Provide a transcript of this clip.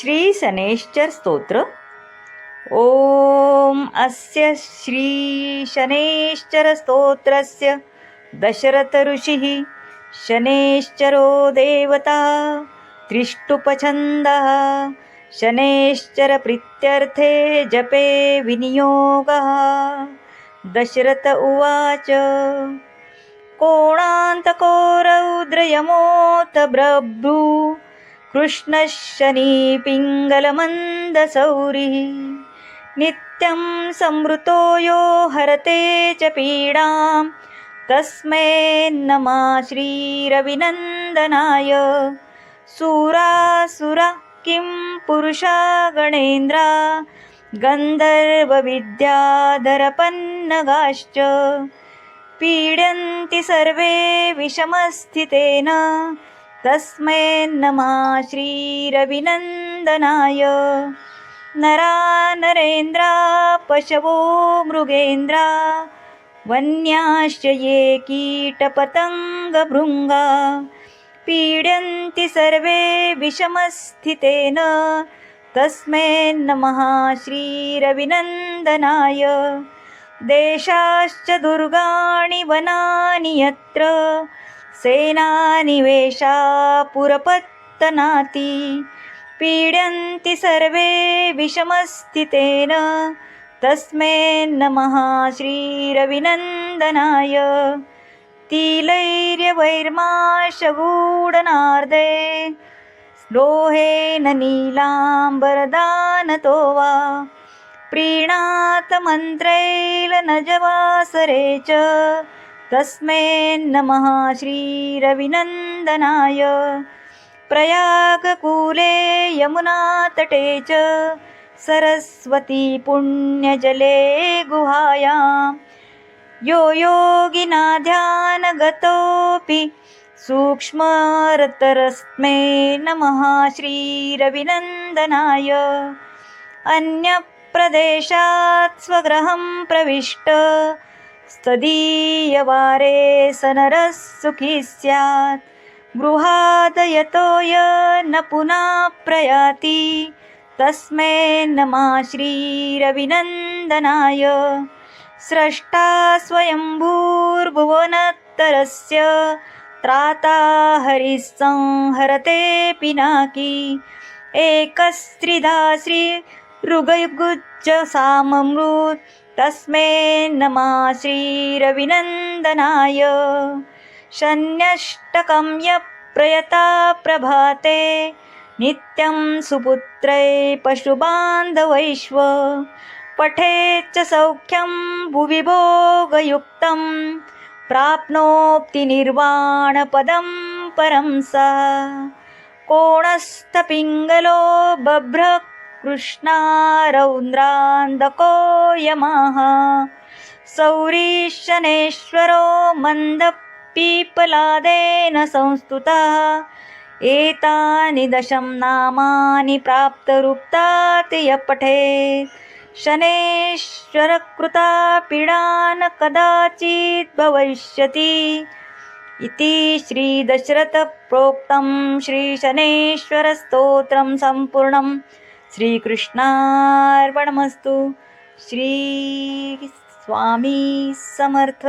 श्री शनेश्चर स्तोत्र. ॐ अस्य श्री शनेश्चर स्तोत्रस्य दशरथ ऋषिः शनेश्चरो देवता त्रिष्टुपछन्दः शनेश्चर प्रीत्यर्थे जपे विनियोगः दशरथ उवाच कोणान्तको रौद्रयमोऽथ ब्रभ्रू कृष्णशनीपिङ्गलमन्दसौरिः नित्यं संवृतो यो हरते च पीडां तस्मै नमः श्रीरविनन्दनाय। सुरासुरा किं पुरुषा गणेन्द्रा गन्धर्वविद्याधरपन्नगाश्च। पीडन्ति सर्वे विषमस्थितेन। तस्मै नमः श्रीरविनन्दनाय। नरा नरेन्द्रा पशवो मृगेन्द्रा वन्याश्च ये कीटपतङ्गभृङ्गा पीडन्ति सर्वे विषमस्थितेन। तस्मै नमः श्रीरविनन्दनाय। देशाश्च दुर्गाणि वनानि यत्र सेनानिवेशा पुरपत्तनाति पीडन्ति सर्वे विषमस्थितेन। तस्मै नमः श्रीरविनन्दनाय। तिलैर्यवैर्माशगूढनार्दे। लोहेन नीलाम्बरदानतो वा प्रीणातमन्त्रैलनजवासरे च। तस्मै नमः श्रीरविनन्दनाय। प्रयागकूले यमुनातटे च सरस्वती पुण्यजले गुहायां। यो योगिना ध्यानगतोऽपि सूक्ष्मरतरस्मै नमः श्रीरविनन्दनाय। अन्यप्रदेशात् स्वगृहं प्रविष्ट स्तदीयवारे स सुखी स्यात् गृहादयतो य न पुनः प्रयाति। तस्मै नमः श्रीरविनन्दनाय। स्रष्टा स्वयम्भूर्भुवनत्तरस्य त्राता हरिस्संहरते पिनाकी। एकस्त्रिधा ऋगयुगुच्च साममृत्। तस्मै नमः श्रीरविनन्दनाय। शन्यष्टकं यप्रयता प्रभाते नित्यं सुपुत्रै पशुबान्धवैश्व पठेच्च सौख्यं भुवि भोगयुक्तं प्राप्नोति निर्वाणपदं परं सा। कोणस्थपिङ्गलो बभ्र कृष्णारौन्द्रान्दको यमः सौरीशनेश्वरो मन्दपीपलादेन संस्तुतः। एतानि दशं नामानि प्राप्तरुक्तात् यः शनेश्वरकृता पीडा न कदाचित् भविष्यति इति श्रीदशरथप्रोक्तं श्रीशनेश्वरस्तोत्रं सम्पूर्णम्। श्रीकृष्णार्पणमस्तु। श्री स्वामी समर्थ।